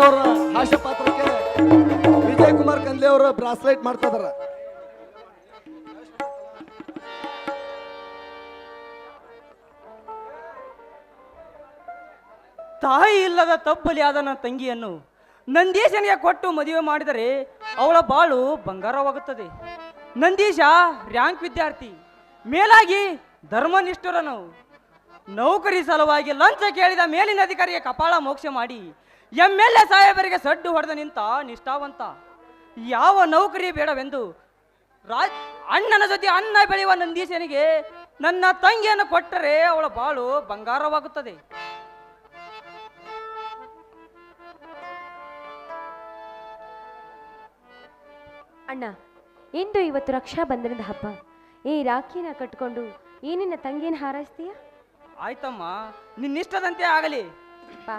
ಅಣ್ಣವ್ರ ಹಾಸ್ಯ ಪಾತ್ರಕ್ಕೆ ವಿಜಯ್ ಕುಮಾರ್ ಕಂದ್ಲೆ ಅವರು ಬ್ರಾಸ್ಲೈಟ್ ಮಾಡ್ತಾ ಇದಾರ. ತಾಯಿ ಇಲ್ಲದ ತಬ್ಬಲಿಯಾದ ನನ್ನ ತಂಗಿಯನ್ನು ನಂದೀಶನಿಗೆ ಕೊಟ್ಟು ಮದುವೆ ಮಾಡಿದರೆ ಅವಳ ಬಾಳು ಬಂಗಾರವಾಗುತ್ತದೆ. ನಂದೀಶ ರ್ಯಾಂಕ್ ವಿದ್ಯಾರ್ಥಿ, ಮೇಲಾಗಿ ಧರ್ಮನಿಷ್ಠರನು. ನೌಕರಿ ಸಲುವಾಗಿ ಲಂಚ ಕೇಳಿದ ಮೇಲಿನ ಅಧಿಕಾರಿಗೆ ಕಪಾಳ ಮೋಕ್ಷ ಮಾಡಿ ಎಂ ಎಲ್ ಎ ಸಾಹೇಬರಿಗೆ ಸಡ್ಡು ಹೊಡೆದ ನಿಂತ ನಿಷ್ಠಾವಂತ. ಯಾವ ನೌಕರಿ ಬೇಡವೆಂದು ರಾಜ್ ಅಣ್ಣನ ಜೊತೆ ಅನ್ನ ಬೆಳೆಯುವ ನಂದೀಶನಿಗೆ ನನ್ನ ತಂಗಿಯನ್ನು ಕೊಟ್ಟರೆ ಅವಳ ಬಾಳು ಬಂಗಾರವಾಗುತ್ತದೆ. ಅಣ್ಣ ಇಂದು ಇವತ್ತು ರಕ್ಷಾ ಬಂಧನದ ಹಬ್ಬ. ಈ ರಾಖಿನ ಕಟ್ಕೊಂಡು ಈ ನಿನ್ನ ತಂಗಿನ ಹಾರೈಸ್ತೀಯ? ಆಯ್ತಮ್ಮ ನಿನ್ನಿಷ್ಟದಂತೆ ಆಗಲಿ. ಪಾ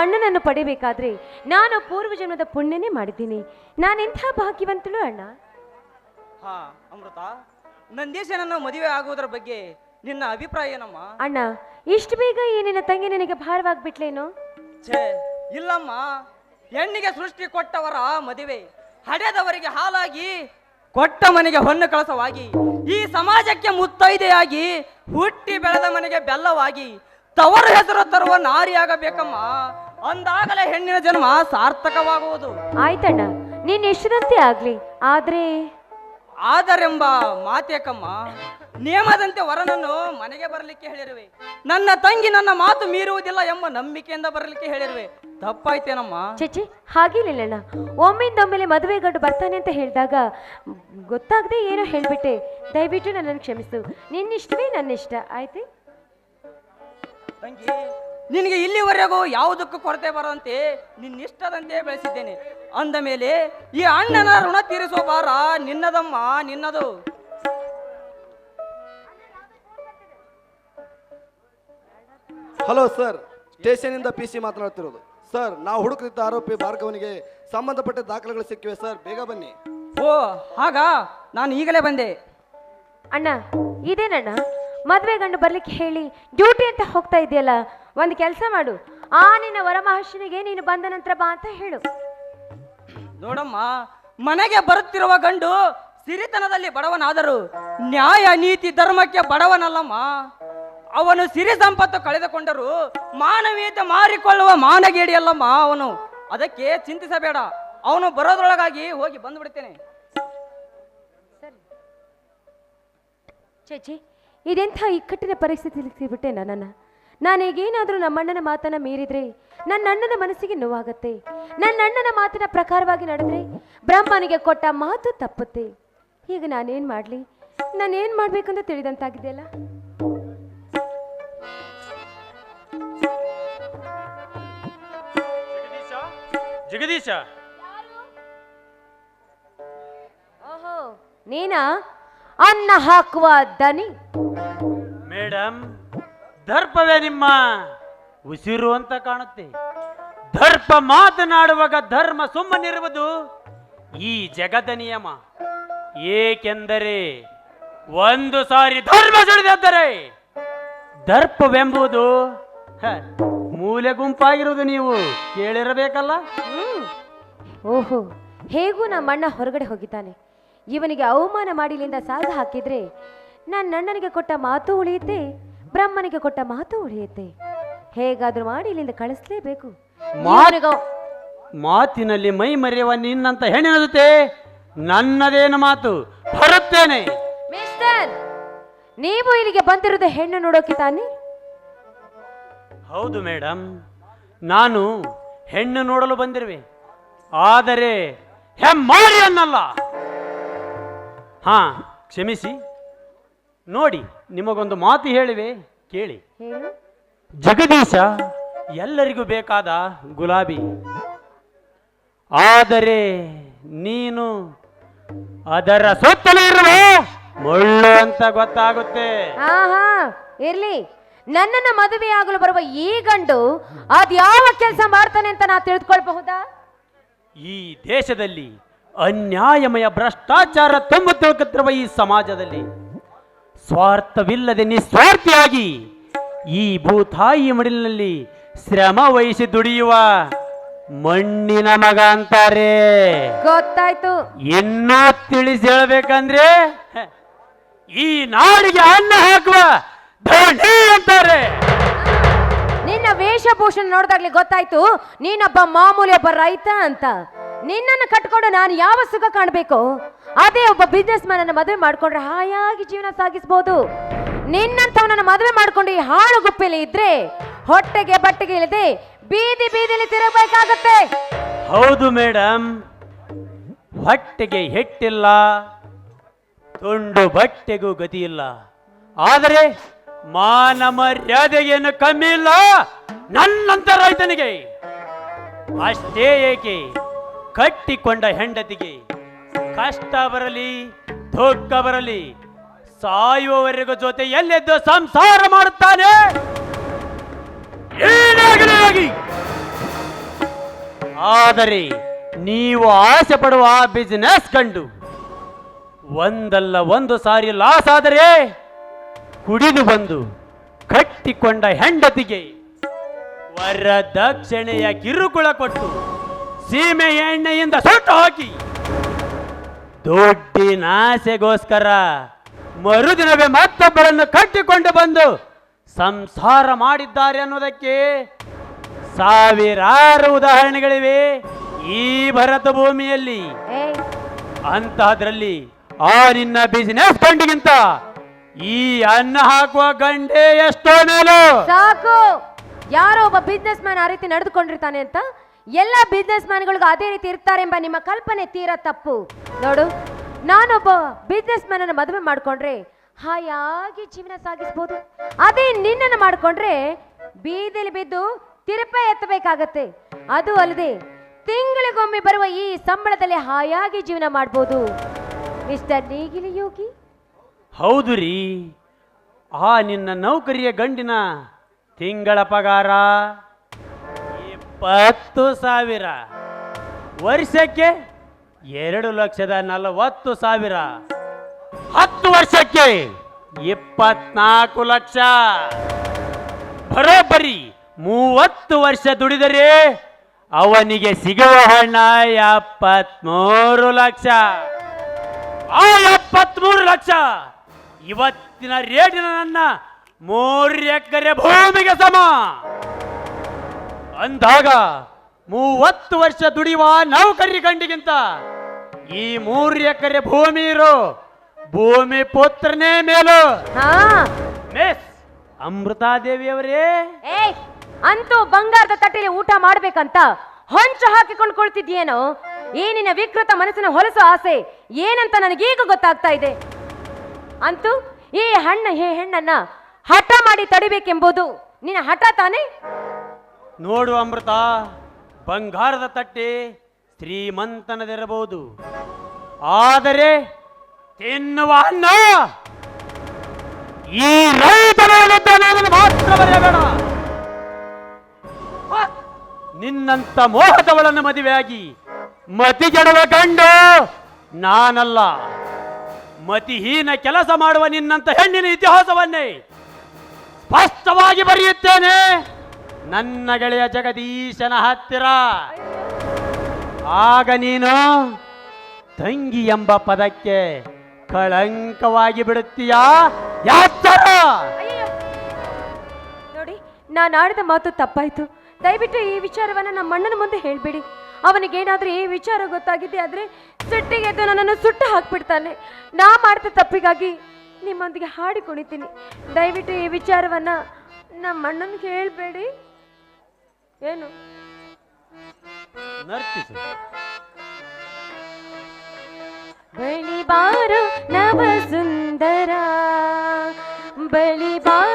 ಅಣ್ಣನನ್ನು ಪಡೆಯಬೇಕಾದ್ರೆ ನಾನು ಪೂರ್ವ ಜನ್ಮದ ಪುಣ್ಯನೇ ಮಾಡಿದ್ದೀನಿ. ನಾನೆಂಥ ಭಾಗ್ಯವಂತಳು ಅಣ್ಣ? ಹಾ ಅಮೃತ ನಂದೀಶನನ್ನ ಮದುವೆ ಆಗುವುದರ ಬಗ್ಗೆ ನಿನ್ನ ಅಭಿಪ್ರಾಯ ಏನಮ್ಮ? ಅಣ್ಣ ಇಷ್ಟು ಬೇಗ ಏನಿನ ನಿನ್ನ ತಂಗಿ ನಿನಗೆ ಭಾರವಾಗ್ಬಿಟ್ಲೇನು? ಛೇ ಇಲ್ಲಮ್ಮ. ಹೆಣ್ಣಿಗೆ ಸೃಷ್ಟಿ ಕೊಟ್ಟವರ ಮದುವೆ ಹಡೆದವರಿಗೆ ಹಾಲಾಗಿ ಕೊಟ್ಟ ಮನೆಗೆ ಹೊನ್ನು ಕಳಸವಾಗಿ ಈ ಸಮಾಜಕ್ಕೆ ಮುತ್ತೈದೆಯಾಗಿ ಹುಟ್ಟಿ ಬೆಳೆದ ಮನೆಗೆ ಬೆಲ್ಲವಾಗಿ ತವರು ಹೆಸರು ತರುವ ನಾರಿಯಾಗಬೇಕಮ್ಮ. ಅಂದಾಗಲೇ ಹೆಣ್ಣಿನ ಜನ್ಮ ಸಾರ್ಥಕವಾಗುವುದು. ಆಯ್ತಣ್ಣ ನೀನ್ ಎಷ್ಟದಂತೆ ಆಗ್ಲಿ? ಆದ್ರೆ? ಆದರೆಂಬ ಮಾತೇಕಮ್ಮ ನಿಯಮದಂತೆ ವರನನ್ನು ಮನೆಗೆ ಬರಲಿಕ್ಕೆ ಹೇಳಿರುವೆ. ನನ್ನ ತಂಗಿ ನನ್ನ ಮಾತು ಮೀರುವುದಿಲ್ಲ ಎಂಬ ನಂಬಿಕೆಯಿಂದ ಬರಲಿಕ್ಕೆ ಹೇಳಿರುವೆ. ತಪ್ಪಾಯ್ತೇನಮ್ಮ? ಚೇಚಿ ಹಾಗೇನಿಲ್ಲಣ್ಣ. ಒಮ್ಮಿಂದೊಮ್ಮೆಲೆ ಮದುವೆ ಗಂಡು ಬರ್ತಾನೆ ಅಂತ ಹೇಳಿದಾಗ ಗೊತ್ತಾಗದೆ ಏನೋ ಹೇಳ್ಬಿಟ್ಟೆ. ದಯವಿಟ್ಟು ನನ್ನನ್ನು ಕ್ಷಮಿಸು. ನಿನ್ನಿಷ್ಟವೇ ನನ್ನ ಇಷ್ಟ ಆಯ್ತು? ತಂಗಿ ನಿನಗೆ ಇಲ್ಲಿವರೆಗೂ ಯಾವುದಕ್ಕೂ ಕೊರತೆ ಬರದಂತೆ ನಿನ್ನಿಷ್ಟದಂತೆ ಬೆಳೆಸಿದ್ದೇನೆ. ಅಂದ ಮೇಲೆ ಈ ಅಣ್ಣನ ಋಣ ತೀರಿಸುವ ಭಾರ ನಿನ್ನದಮ್ಮ ನಿನ್ನದು. ಹಲೋ ಸರ್ ಸ್ಟೇಷನ್ ಇಂದ ಪಿ ಸಿ ಮಾತನಾಡ್ತಿರೋದು ಸರ್ ನಾವು ಹುಡುಕರಿದ್ದ ಆರೋಪಿ ಭಾರ್ಗವನಿಗೆ ಸಂಬಂಧಪಟ್ಟ ದಾಖಲೆಗಳು ಸಿಕ್ಕಿವೆ. ಸರ್ ಬೇಗ ಬನ್ನಿ. ಓ ಹಾಗ? ನಾನು ಈಗಲೇ ಬಂದೆ. ಅಣ್ಣ ಇದೇನಣ್ಣ? ಮದುವೆ ಗಂಡು ಬರ್ಲಿಕ್ಕೆ ಹೇಳಿ ಡ್ಯೂಟಿ ಅಂತ ಹೋಗ್ತಾ ಇದೆಯಲ್ಲ ಒಂದು ಕೆಲಸ ಮಾಡು. ಆ ನಿನ್ನ ವರಮಹರ್ಷಿನಿಗೆ ನೀನು ಬಂದ ನಂತರ ಬಾ ಅಂತ ಹೇಳು. ನೋಡಮ್ಮ ಮನೆಗೆ ಬರುತ್ತಿರುವ ಗಂಡು ಸಿರಿತನದಲ್ಲಿ ಬಡವನಾದರೂ ನ್ಯಾಯ ನೀತಿ ಧರ್ಮಕ್ಕೆ ಬಡವನಲ್ಲಮ್ಮ. ಅವನು ಸಿರಿ ಸಂಪತ್ತು ಕಳೆದುಕೊಂಡರೂ ಮಾನವೀಯತೆ ಮಾರಿಕೊಳ್ಳುವ ಮಾನಗೇಡಿಯಲ್ಲಮ್ಮ ಅವನು. ಅದಕ್ಕೆ ಚಿಂತಿಸಬೇಡ. ಅವನು ಬರೋದ್ರೊಳಗಾಗಿ ಹೋಗಿ ಬಂದ್ಬಿಡ್ತೇನೆ. ಚೇಚಿ ಇದೆಂಥ ಇಕ್ಕಟ್ಟಿನ ಪರಿಸ್ಥಿತಿ ಬಿಟ್ಟೆ ನನ್ನನ್ನು? ನಾನೀಗೇನಾದರೂ ನಮ್ಮಣ್ಣನ ಮಾತನ್ನ ಮೀರಿದ್ರೆ ನನ್ನ ಅಣ್ಣನ ಮನಸ್ಸಿಗೆ ನೋವಾಗತ್ತೆ. ನನ್ನ ಅಣ್ಣನ ಮಾತಿನ ಪ್ರಕಾರವಾಗಿ ನಡೆದ್ರೆ ಬ್ರಹ್ಮನಿಗೆ ಕೊಟ್ಟ ಮಾತು ತಪ್ಪುತ್ತೆ. ಈಗ ನಾನೇನು ಮಾಡಲಿ? ನಾನೇನು ಮಾಡಬೇಕಂತ ತಿಳಿದಂತಾಗಿದೆಯಲ್ಲ? ಜಗದೀಶ? ಜಗದೀಶ? ಓಹೋ ನೀನಾ? ಅನ್ನ ಹಾಕುವ ದನಿ. ಮೇಡಮ್ ದರ್ಪವೇ ನಿಮ್ಮ ಉಸಿರು ಅಂತ ಕಾಣುತ್ತೆ. ದರ್ಪ ಮಾತನಾಡುವಾಗ ಧರ್ಮ ಸುಮ್ಮನಿರುವುದು ಈ ಜಗದ ನಿಯಮ. ಏಕೆಂದರೆ ಒಂದು ಸಾರಿ ಧರ್ಮ ಸುಳಿದಿದ್ದರೆ ದರ್ಪವೆಂಬುದು ಮೂಲೆ ಗುಂಪಾಗಿರುವುದು ನೀವು ಕೇಳಿರಬೇಕಲ್ಲ. ಓಹೋ, ಹೇಗೂ ನಮ್ಮ ಅಣ್ಣ ಹೊರಗಡೆ ಹೋಗಿದ್ದಾನೆ. ಇವನಿಗೆ ಅವಮಾನ ಮಾಡಿಲಿಂದ ಸಾಗ ಹಾಕಿದ್ರೆ ನನ್ನ ಅಣ್ಣನಿಗೆ ಕೊಟ್ಟ ಮಾತು ಉಳಿಯುತ್ತೆ. ಬ್ರಹ್ಮನಿಗೆ ಕೊಟ್ಟ ಮಾತು ಉಳಿಯುತ್ತೆ. ಹೇಗಾದ್ರೂ ಮಾಡಿ ಇಲ್ಲಿಂದ ಕಳಿಸ್ಲೇಬೇಕು. ಮಾರಿಗ ಮಾತಿನಲ್ಲಿ ಮೈ ಮರೆಯುವ ನಿನ್ನಂತ ಹೆಣ್ಣಿನ ಜೊತೆ ನನ್ನದೇನು ಮಾತು? ಬರುತ್ತೇನೆ. ಮಿಸ್ಟರ್ ನೀವು ಇಲ್ಲಿಗೆ ಬಂದಿರೋದು ಹೆಣ್ಣು ನೋಡೋಕೆ ತಾನೆ? ಹೌದು ಮೇಡಮ್ ನಾನು ಹೆಣ್ಣು ನೋಡಲು ಬಂದಿರುವೆ. ಆದರೆ ಹೆಮ್ಮಾರಿ ಅನ್ನಲ್ಲ ಹಾ ಕ್ಷಮಿಸಿ. ನೋಡಿ ನಿಮಗೊಂದು ಮಾತು ಹೇಳಿವೆ ಕೇಳಿ. ಜಗದೀಶ ಎಲ್ಲರಿಗೂ ಬೇಕಾದ ಗುಲಾಬಿ. ಆದರೆ ನೀನು ಅದರ ಸುತ್ತಲೂ ಇರುವ. ಮುಳ್ಳು ಅಂತ ಗೊತ್ತಾಗುತ್ತೆ. ಹಾ ಹಾ ಇರ್ಲಿ. ನನ್ನನ್ನು ಮದುವೆ ಆಗಲು ಬರುವ ಈ ಗಂಡು ಅದ್ಯಾವ ಕೆಲಸ ಮಾಡ್ತಾನೆ ಅಂತ ನಾ ತಿಳಿದುಕೊಳ್ಬಹುದಾ ಈ ದೇಶದಲ್ಲಿ ಅನ್ಯಾಯಮಯ ಭ್ರಷ್ಟಾಚಾರ ತುಂಬ ತುಳುಕುತ್ತಿರುವ ಈ ಸಮಾಜದಲ್ಲಿ ಸ್ವಾರ್ಥವಿಲ್ಲದೆ ನಿಸ್ವಾರ್ಥಿಯಾಗಿ ಈ ಭೂತಾಯಿ ಮಡಿಲಿನಲ್ಲಿ ಶ್ರಮ ವಹಿಸಿ ದುಡಿಯುವ ಮಣ್ಣಿನ ಮಗ ಅಂತಾರೆ. ಗೊತ್ತಾಯ್ತು. ಇನ್ನೂ ತಿಳಿಸಿ ಹೇಳ್ಬೇಕಂದ್ರೆ ಈ ನಾಡಿಗೆ ಅನ್ನ ಹಾಕುವ ಅಂತಾರೆ. ನಿನ್ನ ವೇಷಭೂಷಣ ನೋಡಿದಾಗ್ಲೇ ಗೊತ್ತಾಯ್ತು ನೀನೊಬ್ಬ ಮಾಮೂಲಿ ಒಬ್ಬ ರೈತ ಅಂತ. ನಿನ್ನನ್ನು ಕಟ್ಕೊಂಡು ನಾನು ಯಾವ ಸುಖ ಕಾಣಬೇಕು? ಅದೇ ಒಬ್ಬ ಬಿಸ್ನೆಸ್ ಮ್ಯಾನ್ ಮದುವೆ ಮಾಡ್ಕೊಂಡ್ರೆ ಹಾಯಾಗಿ ಜೀವನ ಸಾಗಿಸ್ಬೋದು. ನಿನ್ನಂಥವನನ್ನು ಮದುವೆ ಮಾಡ್ಕೊಂಡು ಈ ಹಾಳು ಗುಪ್ಪೆಲಿ ಇದ್ರೆ, ಹೊಟ್ಟೆಗೆ ಬಟ್ಟೆಗೆ ಇಲ್ಲದೆ ಬೀದಿ ಬೀದಿಲಿ ತಿರುಗಬೇಕಾಗತ್ತೆ. ಹೌದು ಮೇಡಮ್ ಹೊಟ್ಟೆಗೆ ಹೆಟ್ಟಿಲ್ಲ, ತುಂಡು ಬಟ್ಟೆಗೂ ಗತಿ ಇಲ್ಲ ಆದರೆ ಮಾನ ಮರ್ಯಾದೆಗೇನು ಕಮ್ಮಿ ಇಲ್ಲ ನನ್ನಂತ ರೈತನಿಗೆ. ಅಷ್ಟೇ ಏಕೆ? ಕಟ್ಟಿಕೊಂಡ ಹೆಂಡತಿಗೆ ಕಷ್ಟ ಬರಲಿ, ದುಃಖ ಬರಲಿ, ಸಾಯುವವರೆಗೂ ಜೊತೆ ಎಲ್ಲೆದ್ದು ಸಂಸಾರ ಮಾಡುತ್ತಾನೆ? ಆದರೆ ನೀವು ಆಸೆ ಪಡುವ ಆ ಬಿಸಿನೆಸ್ ಕಂಡು ಒಂದಲ್ಲ ಒಂದು ಸಾರಿ ಲಾಸ್ ಆದರೆ ಕುಡಿದು ಬಂದು ಕಟ್ಟಿಕೊಂಡ ಹೆಂಡತಿಗೆ ವರದಕ್ಷಿಣೆಯ ಕಿರುಕುಳ ಕೊಟ್ಟು ಸೀಮೆ ಎಣ್ಣೆಯಿಂದ ಸುಟ್ಟು ಹಾಕಿ ದುಡ್ಡಿನ ಆಸೆಗೋಸ್ಕರ ಮರುದಿನವೇ ಮತ್ತೊಬ್ಬರನ್ನು ಕಟ್ಟಿಕೊಂಡು ಬಂದು ಸಂಸಾರ ಮಾಡಿದ್ದಾರೆ ಅನ್ನೋದಕ್ಕೆ ಸಾವಿರಾರು ಉದಾಹರಣೆಗಳಿವೆ ಈ ಭರತ ಭೂಮಿಯಲ್ಲಿ. ಅಂತಹದ್ರಲ್ಲಿ ಆ ನಿನ್ನ ಬಿಸಿನೆಸ್ ಗಂಡಿಗಿಂತ ಈ ಅನ್ನ ಹಾಕುವ ಗಂಡೆ ಎಷ್ಟೋ ಮೇಲು. ಸಾಕು. ಯಾರೋ ಒಬ್ಬ ಬಿಸ್ನೆಸ್ ಮ್ಯಾನ್ ಆ ರೀತಿ ನಡೆದುಕೊಂಡಿರ್ತಾನೆ ಅಂತ ಎಲ್ಲ ಬಿಸ್ನೆಸ್ ಮ್ಯಾನ್ಗಳಿಗೂ ಅದೇ ರೀತಿ ಇರ್ತಾರೆ ಎಂಬ ನಿಮ್ಮ ಕಲ್ಪನೆ ತೀರಾ ತಪ್ಪು. ನೋಡು, ನಾನೊಬ್ಬ ಬಿಸ್ನೆಸ್ ಮ್ಯಾನ್ ಅನ್ನು ಮದುವೆ ಮಾಡಿಕೊಂಡ್ರೆ ಹಾಯಾಗಿ ಜೀವನ ಸಾಗಿಸ್ಬೋದು. ಅದೇ ನಿನ್ನನ್ನು ಮಾಡಿಕೊಂಡ್ರೆ ಬೀದಿಲಿ ಬಿದ್ದು ತಿರುಪೆ ಎತ್ತಬೇಕಾಗತ್ತೆ. ಅದು ಅಲ್ಲದೆ ತಿಂಗಳಿಗೊಮ್ಮೆ ಬರುವ ಈ ಸಂಬಳದಲ್ಲಿ ಹಾಯಾಗಿ ಜೀವನ ಮಾಡ್ಬೋದು. ಮಿಸ್ಟರ್ ನೀಗಿಲಿ ಯೋಗಿ. ಹೌದು ರೀ. ಆ ನಿನ್ನ ನೌಕರಿಯ ಗಂಡಿನ ತಿಂಗಳ ಪಗಾರ. ಇಪ್ಪತ್ತು ಸಾವಿರ. ವರ್ಷಕ್ಕೆ ಎರಡು ಲಕ್ಷದ ನಲವತ್ತು ಸಾವಿರ. ಹತ್ತು ವರ್ಷಕ್ಕೆ ಇಪ್ಪತ್ನಾಲ್ಕು ಲಕ್ಷ. ಬರೋಬ್ಬರಿ ಮೂವತ್ತು ವರ್ಷ ದುಡಿದರೆ ಅವನಿಗೆ ಸಿಗುವ ಹಣ ಎಪ್ಪತ್ಮೂರು ಲಕ್ಷ. ಆ ಎಪ್ಪತ್ಮೂರು ಲಕ್ಷ ಇವತ್ತಿನ ರೇಟಿನ ನನ್ನ ಮೂರು ಎಕರೆ ಭೂಮಿಗೆ ಸಮ. ಅಂದಾಗ ಮೂವತ್ತು ವರ್ಷ ದುಡಿಯುವ ನೌಕರಿ ಗಂಡಿಗಿಂತ ಈ ಮೂರು ಎಕರೆ ಭೂಮಿ ಇರೋ. ಭೂಮಿ ಪುತ್ರನೇ ಮೇಲು. ಹಾ. ಮಿಸ್ ಅಮೃತಾದೇವಿಯವರೇ. ಏಯ್ ಅಂತೂ ಬಂಗಾರದ ತಟ್ಟೆಯಲ್ಲಿ ಊಟ ಮಾಡ್ಬೇಕಂತ ಹೊಂಚು ಹಾಕಿಕೊಂಡು ಕುಳಿತಿದ್ಯೇನೋ ಈ ನಿನ್ನ ವಿಕೃತ ಮನಸ್ಸಿನ ಹೊಲಸು ಆಸೆ ಏನಂತ ನನಗೀಗ ಗೊತ್ತಾಗ್ತಾ ಇದೆ. ಅಂತೂ ಈ ಹಣ್ಣ ಹೇ ಹೆಣ್ಣನ್ನ ಹಠ ಮಾಡಿ ತಡಿಬೇಕೆಂಬುದು ನಿನ್ನ ಹಠ ತಾನೇ? ನೋಡು ಅಮೃತ, ಬಂಗಾರದ ತಟ್ಟೆ ಶ್ರೀಮಂತನದಿರಬಹುದು. ಆದರೆ ತಿನ್ನುವ ಅನ್ನ ಈ ರೈತನಲ್ಲಿದ್ದಾನೆ ಮಾತ್ರ ಬರೆಯಬೇಡ! ನಿನ್ನಂತ ಮೋಹದವಳನ್ನು ಮದುವೆಯಾಗಿ ಮತಿ ಜಡವ ಕಂಡು ನಾನಲ್ಲ. ಮತಿಹೀನ ಕೆಲಸ ಮಾಡುವ ನಿನ್ನಂತ ಹೆಣ್ಣಿನ ಇತಿಹಾಸವನ್ನೇ ಸ್ಪಷ್ಟವಾಗಿ ಬರೆಯುತ್ತೇನೆ. ನನ್ನ ಗೆಳೆಯ ಜಗದೀಶನ ಹತ್ತಿರ. ಆಗ ನೀನು ತಂಗಿ ಎಂಬ ಪದಕ್ಕೆ ಕಳಂಕವಾಗಿ ಬಿಡುತ್ತೀಯಾ? ಯಾತ್ತರ. ನೋಡಿ ನಾನು ಆಡಿದ ಮಾತು ತಪ್ಪಾಯ್ತು. ದಯವಿಟ್ಟು ಈ ವಿಚಾರವನ್ನ ನಮ್ಮ ಅಣ್ಣನ ಮುಂದೆ ಹೇಳ್ಬೇಡಿ. ಅವನಿಗೇನಾದ್ರೂ ಈ ವಿಚಾರ ಗೊತ್ತಾಗಿದೆ ಆದ್ರೆ ಸಿಟ್ಟಿಗೆ ನನ್ನನ್ನು ಸುಟ್ಟು ಹಾಕ್ಬಿಡ್ತಾನೆ. ನಾ ಮಾಡಿದ ತಪ್ಪಿಗಾಗಿ ನಿಮ್ಮೊಂದಿಗೆ ಹಾಡಿ ಕುಣಿತೀನಿ. ದಯವಿಟ್ಟು ಈ ವಿಚಾರವನ್ನ ನಮ್ಮ ಅಣ್ಣನಿಗೆ ಹೇಳ್ಬೇಡಿ. ಏನು? ನರ್ತಿಸು ಬಳಿ ಬಾರು ನವ ಸುಂದರ ಬಳಿ ಬಾರು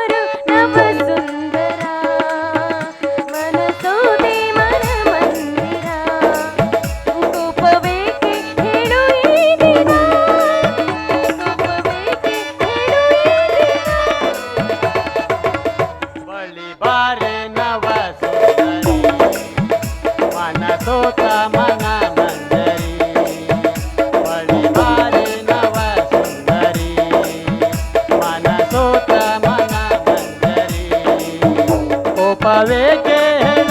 yeah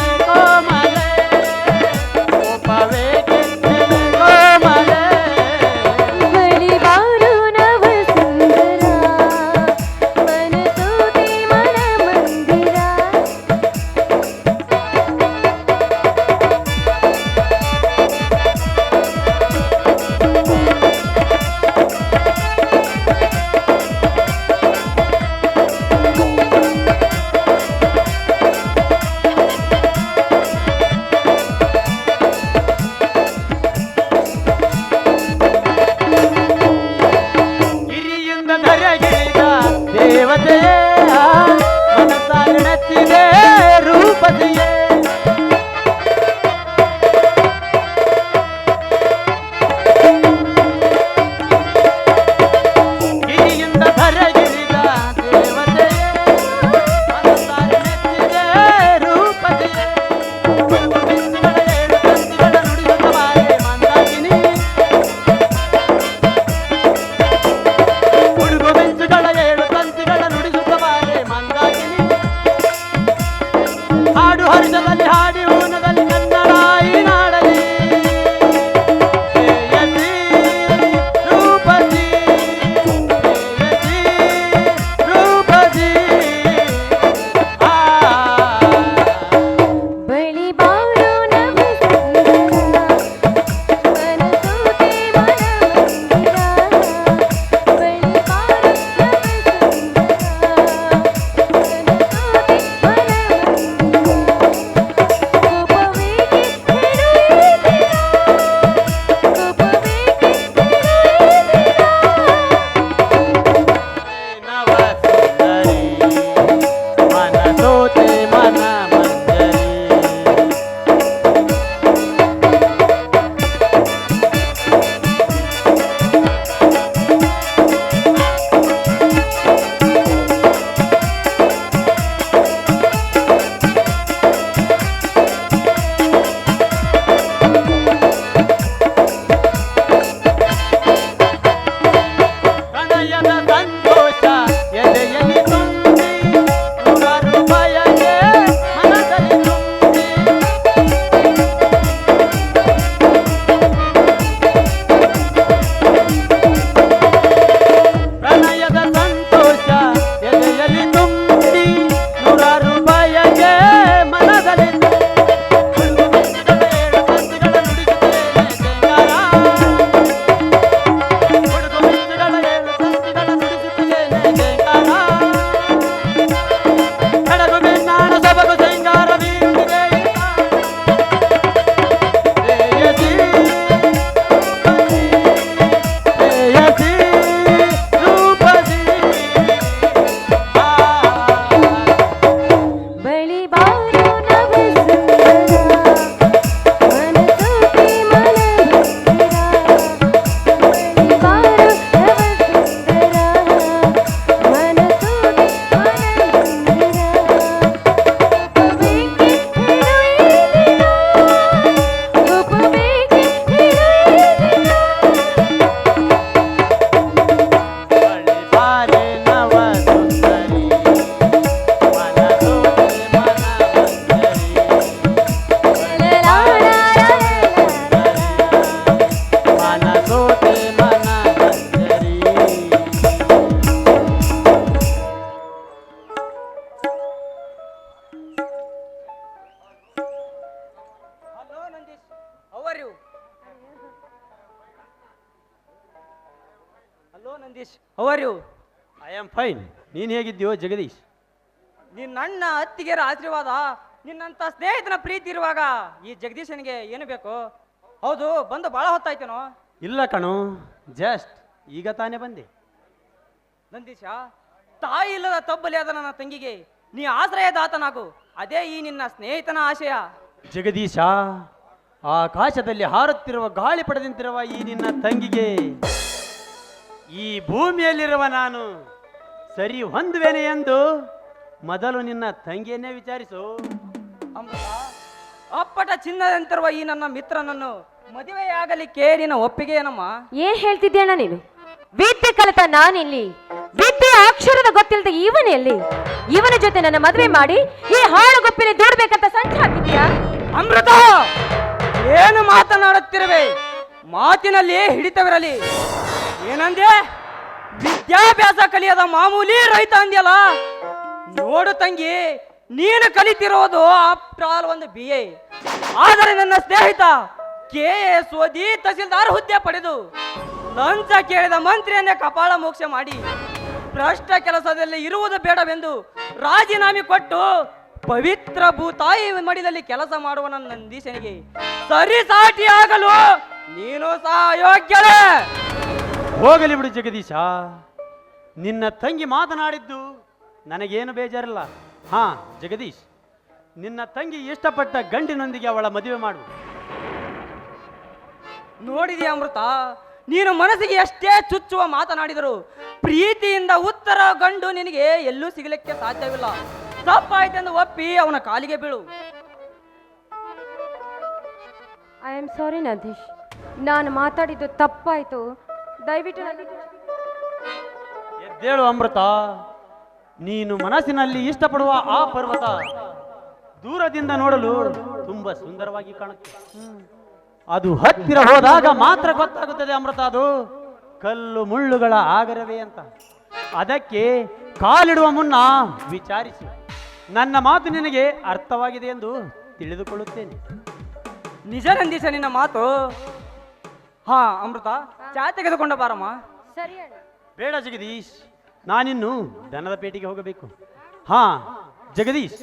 how are you I am fine ನೀನು ಹೇಗಿದ್ದೀಯೋ ಜಗದೀಶ್? ನಿನ್ನ ಅಣ್ಣ ಅತ್ತಿಗೆರ ಆಶೀರ್ವಾದ ನಿನ್ನಂತ ಸ್ನೇಹಿತನ ಪ್ರೀತಿ ಇರುವಾಗ ಈ ಜಗದೀಶನಿಗೆ ಏನು ಬೇಕು? ಹೌದು ಬಂದು ಭಾಳ ಹೊತ್ತಾಯ್ತೇನೋ? ಇಲ್ಲ ಕಣೋ ಜಸ್ಟ್ ಈಗ ತಾನೇ ಬಂದೆ. ನಂದೀಶ ತಾಯಿ ಇಲ್ಲದ ತಬ್ಬಲಿಯಾದ ನನ್ನ ತಂಗಿಗೆ ನೀ ಆಶ್ರಯದಾತನಾಗು ಅದೇ ಈ ನಿನ್ನ ಸ್ನೇಹಿತನ ಆಶಯ. ಜಗದೀಶ ಆಕಾಶದಲ್ಲಿ ಹಾರುತ್ತಿರುವ ಗಾಳಿ ಪಡೆದಂತಿರುವ ಈ ನಿನ್ನ ತಂಗಿಗೆ ಈ ಭೂಮಿಯಲ್ಲಿರುವ ನಾನು ಸರಿ ಹೊಂದುವೆನೆ ಎಂದು ಮೊದಲು ನಿನ್ನ ತಂಗಿಯನ್ನೇ ವಿಚಾರಿಸು. ಅಮೃತ ಅಪ್ಪಟ ಚಿನ್ನದಂತಿರುವ ಈ ನನ್ನ ಮಿತ್ರನನ್ನು ಮದುವೆಯಾಗಲಿಕ್ಕೆ ನಿನ್ನ ಒಪ್ಪಿಗೆ ಏನಮ್ಮ ಏನ್ ಹೇಳ್ತಿದ್ದೇಣ ನೀನು? ವಿದ್ಯೆ ಕಲಿತ ನಾನಿಲ್ಲಿ. ವಿದ್ಯೆ ಅಕ್ಷರದ ಗೊತ್ತಿಲ್ಲದ ಇವನಲ್ಲಿ ಇವನ ಜೊತೆ ನನ್ನ ಮದುವೆ ಮಾಡಿ ಈ ಹಾಳು ಗೊಪ್ಪಿನ ದೂಡ್ಬೇಕಂತ ಸಂಚು ಹಾಕಿದ್ಯಾ ಅಮೃತ ಏನು ಮಾತನಾಡುತ್ತಿರುವೆ? ಮಾತಿನಲ್ಲಿ ಹಿಡಿತವಿರಲಿ. ಏನಂದೆ? ವಿದ್ಯಾಭ್ಯಾಸ ಕಲಿಯದ ಮಾಮೂಲಿ ರೈತ ಅಂದ್ಯಲ್ಲ? ನೋಡು ತಂಗಿ, ನೀನು ಕಲಿತಿರೋದು ಅಪ್ರಾಲ್ ಒಂದು ಬಿ ಎ ಆದರೆ ನನ್ನ ಸ್ನೇಹಿತ ಕೆ ಎಸ್ ಓದಿ ತಹಸೀಲ್ದಾರ್ ಹುದ್ದೆ ಪಡೆದು ಲಂಚ ಕೇಳಿದ ಮಂತ್ರಿಯನ್ನೇ ಕಪಾಳ ಮೋಕ್ಷ ಮಾಡಿ ಭ್ರಷ್ಟ ಕೆಲಸದಲ್ಲಿ ಇರುವುದು ಬೇಡವೆಂದು ರಾಜೀನಾಮೆ ಕೊಟ್ಟು ಪವಿತ್ರ ಭೂತಾಯಿ ಮಡಿದಲ್ಲಿ ಕೆಲಸ ಮಾಡುವ ನನ್ನ ನಂದೀಶನಿಗೆ ಸರಿ ಆಗಲು ನೀನು ಸಹ ಯೋಗ್ಯಳೆ ಹೋಗಲಿ ಬಿಡು ಜಗದೀಶ. ನಿನ್ನ ತಂಗಿ ಮಾತನಾಡಿದ್ದು ನನಗೇನು ಬೇಜಾರಿಲ್ಲ. ಹಾ ಜಗದೀಶ್ ನಿನ್ನ ತಂಗಿ ಇಷ್ಟಪಟ್ಟ ಗಂಡಿನೊಂದಿಗೆ ಅವಳ ಮದುವೆ ಮಾಡು. ನೋಡಿದೀಯ ಅಮೃತ? ನೀನು ಮನಸ್ಸಿಗೆ ಎಷ್ಟೇ ಚುಚ್ಚುವ ಮಾತನಾಡಿದರು ಪ್ರೀತಿಯಿಂದ ಉತ್ತರ ಗಂಡು ನಿನಗೆ ಎಲ್ಲೂ ಸಿಗಲಿಕ್ಕೆ ಸಾಧ್ಯವಿಲ್ಲ. ತಪ್ಪಾಯ್ತೆಂದು ಒಪ್ಪಿ ಅವನ ಕಾಲಿಗೆ ಬೀಳು. ಐ ಆಮ್ ಸಾರಿ ನಧೀಶ್ ನಾನು ಮಾತಾಡಿದ್ದು ತಪ್ಪಾಯ್ತು. ದಯವಿಟ್ಟು ಎದ್ದೇಳು ಅಮೃತ. ನೀನು ಮನಸ್ಸಿನಲ್ಲಿ ಇಷ್ಟಪಡುವ ಆ ಪರ್ವತ ದೂರದಿಂದ ನೋಡಲು ತುಂಬಾ ಸುಂದರವಾಗಿ ಕಾಣುತ್ತೆ. ಅದು ಹತ್ತಿರ ಹೋದಾಗ ಮಾತ್ರ ಗೊತ್ತಾಗುತ್ತದೆ ಅಮೃತ ಅದು. ಕಲ್ಲು ಮುಳ್ಳುಗಳ ಆಗರವೇ ಅಂತ. ಅದಕ್ಕೆ ಕಾಲಿಡುವ ಮುನ್ನ ವಿಚಾರಿಸು. ನನ್ನ ಮಾತು ನಿನಗೆ ಅರ್ಥವಾಗಿದೆ ಎಂದು ತಿಳಿದುಕೊಳ್ಳುತ್ತೇನೆ. ನಿಜ ನಂದೀಶ ನಿನ್ನ ಮಾತು. ಹಾ ಅಮೃತ ಚಾ ತೆಗೆದುಕೊಂಡ ಬಾರಮ್ಮ. ಸರಿ ಅಣ್ಣ ಬೇಡ ಜಗದೀಶ್ ನಾನಿನ್ನು ದನದ ಪೇಟೆಗೆ ಹೋಗಬೇಕು. ಹಾ ಜಗದೀಶ್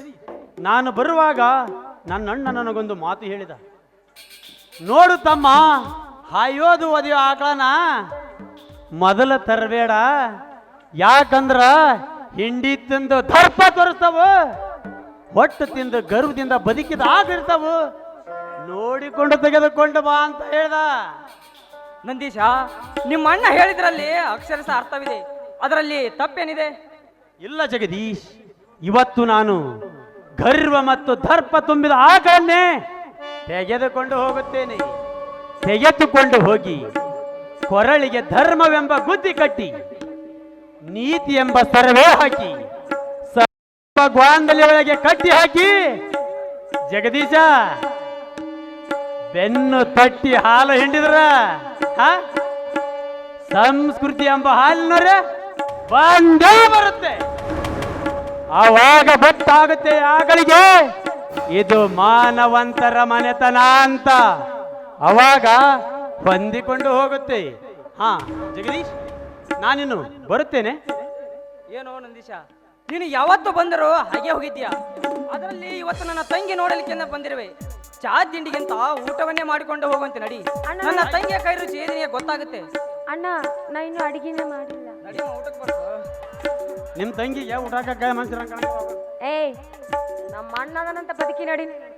ನಾನು ಬರುವಾಗ ನನ್ನ ಅಣ್ಣ ನನಗೊಂದು ಮಾತು ಹೇಳಿದ. ನೋಡು ತಮ್ಮ ಹಾಯೋದು ಒದೆಯೋ ಆಕಳನ. ಮೊದಲ ತರಬೇಡ ಯಾಕಂದ್ರ ಹಿಂಡಿ ತಿಂದು ದರ್ಪ ತೋರಿಸ್ತಾವ. ಹೊಟ್ಟು ತಿಂದು ಗರ್ವದಿಂದ ಬದುಕಿದ ಆಗಿರ್ತಾವು ನೋಡಿಕೊಂಡು ತೆಗೆದುಕೊಂಡು ಬಾ ಅಂತ ಹೇಳ್ದ. ನಂದೀಶ, ನಿಮ್ಮ ಅಣ್ಣ ಹೇಳಿದ್ರಲ್ಲಿ ಅಕ್ಷರಸ ಅರ್ಥವಿದೆ. ಅದರಲ್ಲಿ ತಪ್ಪೇನಿದೆ? ಇಲ್ಲ ಜಗದೀಶ್, ಇವತ್ತು ನಾನು ಗರ್ವ ಮತ್ತು ದರ್ಪ ತುಂಬಿದ ಆಗನ್ನೇ ತೆಗೆದುಕೊಂಡು ಹೋಗುತ್ತೇನೆ. ತೆಗೆದುಕೊಂಡು ಹೋಗಿ ಕೊರಳಿಗೆ ಧರ್ಮವೆಂಬ ಗುದ್ದಿ ಕಟ್ಟಿ ನೀತಿ ಎಂಬ ಸರ್ವೇ ಹಾಕಿ ಸರ್ವ ಒಳಗೆ ಕಟ್ಟಿ ಹಾಕಿ. ಜಗದೀಶ ಬೆನ್ನು ತಟ್ಟಿ ಹಾಲು ಹಿಂಡಿದ್ರ ಸಂಸ್ಕೃತಿ ಎಂಬ ಹಾಲಿನವ್ರೆ ಬಂದೇ ಬರುತ್ತೆ. ಆವಾಗ ಗೊತ್ತಾಗುತ್ತೆ ಆಗಳಿಗೆ, ಇದು ಮಾನವಂತರ ಮನೆತನ ಅಂತ. ಅವಾಗ ಹೊಂದಿಕೊಂಡು ಹೋಗುತ್ತೆ. ಹಾ, ಜಗದೀಶ್, ನಾನಿನ್ನು ಬರುತ್ತೇನೆ. ಏನೋ ನಂದೀಶ, ನೀನು ಯಾವತ್ತು ಬಂದರೂ ಹಾಗೆ ಹೋಗಿದ್ದೀಯಾ? ಅದರಲ್ಲಿ ಇವತ್ತು ನನ್ನ ತಂಗಿ ನೋಡಲಿಕ್ಕೆ ಬಂದಿರುವೆ. ಚಾ ತಿಂಡಿಗಿಂತ ಊಟವನ್ನೇ ಮಾಡಿಕೊಂಡು ಹೋಗುವಂತೆ ನಡಿ. ನನ್ನ ತಂಗಿಯ ಕೈ ರುಚಿ ಏನಿಗೆ ಗೊತ್ತಾಗುತ್ತೆ? ಅಣ್ಣ ನಾ ಇನ್ನು ಅಡಿಗೆನೇ ಮಾಡಿಲ್ಲ. ನಡಿ ಊಟಕ್ಕೆ ಬರ್ತು ನಿಮ್ಮ ತಂಗಿಗೆ ಊಟಕ್ಕೆ ಮನ್ಸಿರಂಗ ಏಯ್ ನಮ್ಮ ಅಣ್ಣದನಂತ ಬದುಕಿ ನಡಿ ನೀನು.